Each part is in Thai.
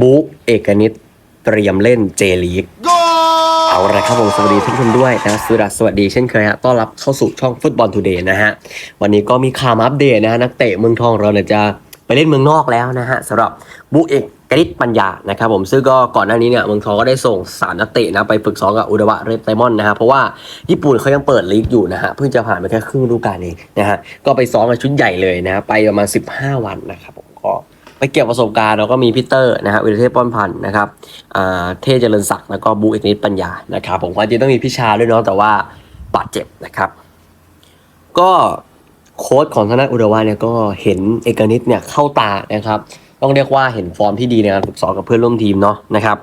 บุ๊กเอกนิตเตรียมเล่นเจลีกเอาละครับผมสวัสดีทุกคนด้วยนะสุดาสวัสดีเช่นเคยฮะต้อนรับเข้าสู่ช่องฟุตบอลทูเดย์นะฮะ วันนี้ก็มีข่าวมาอัปเดตนะฮะ นักเตะเมืองทองเราเนี่ยจะไปเล่นเมืองนอกแล้วนะฮะสำหรับบุ๊กเอกกนิตปัญญานะครับผมซึ่งก็ก่อนหน้านี้เนี่ยเมืองทองก็ได้ส่งสามนักเตะนะไปฝึกซ้อมกับอุดวะเรดไซมอนนะฮะเพราะว่าญี่ปุ่นเขายังเปิดลีกอยู่นะฮะเพิ่งจะผ่านไปแค่ครึ่งฤดูกาลเองนะฮะก็ไปซ้อมกับชุดใหญ่เลยนะฮะไปประมาณ 15 วันนะครับผมก็ ไปเก็บประสบการณ์แล้วก็มีพีเตอร์นะฮะวิรเทพป้อนพันธ์นะครับเทเจริญศักดิ์แล้วก็บูเอกนิตปัญญานะครับผมความจริงต้องมีพิชาด้วยเนาะแต่ว่าบาดเจ็บนะครับ ก็โค้ชของธนาอุดวาเนี่ยก็เห็นเอกนิตเนี่ยเข้าตานะครับ ต้องเรียกว่าเห็นฟอร์มที่ดีในการฝึกซ้อมกับเพื่อนร่วมทีมเนาะนะครับ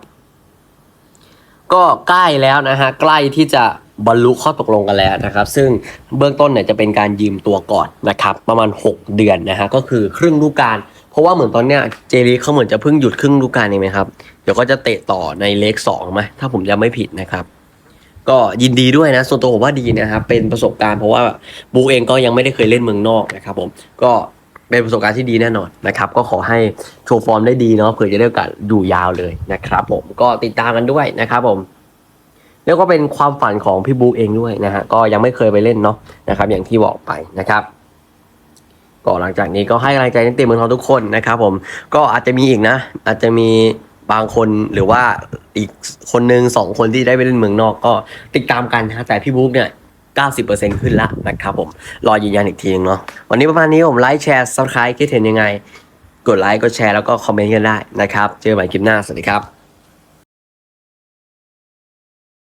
ก็ใกล้แล้วนะฮะใกล้ที่จะบรรลุข้อตกลงกันแล้วนะครับ ซึ่งเบื้องต้นเนี่ยจะเป็นการยืมตัวก่อนนะครับ ประมาณ 6 เดือนนะฮะก็คือครึ่งฤดูกาล ราะว่าเหมือนตอนเนี้ยเจลีเขาเหมือนจะเพิ่งหยุดครึ่งฤดูกาลเองไหมครับ เดี๋ยวก็จะเตะต่อในเลขสองไหมถ้าผมจำไม่ผิดนะครับ ก็ยินดีด้วยนะ ส่วนตัวผมว่าดีนะครับ เป็นประสบการณ์เพราะว่าบูเองก็ยังไม่ได้เคยเล่นเมืองนอกนะครับ ผม ก็เป็นประสบการณ์ที่ดีแน่นอนนะครับ ก็ขอให้โชว์ฟอร์มได้ดีเนาะเผื่อจะได้โอกาสดูยาวเลยนะครับ ผม ก็ติดตามกันด้วยนะครับ ผมแล้วก็เป็นความฝันของพี่บูเองด้วยนะฮะ ก็ยังไม่เคยไปเล่นเนาะนะครับ อย่างที่บอกไปนะครับ ก็หลังจากนี้ก็ให้กำลังใจนักเตะเมืองทองทุกคนนะครับผมก็อาจจะมีอีกนะ อาจจะมีบางคนหรือว่าอีกคนหนึ่งสองคนที่ได้ไปเล่นเมืองนอกก็ติดตามกันนะแต่พี่บุ๊กเนี่ย90%ขึ้นละนะครับผม รอยืนยันอีกทีนึงเนาะวันนี้ประมาณนี้ผมไลค์แชร์ซับสไครต์คิดเห็นยังไง กดไลค์กดแชร์แล้วก็คอมเมนต์กันได้นะครับ เจอกันใหม่คลิปหน้า สวัสดีครับ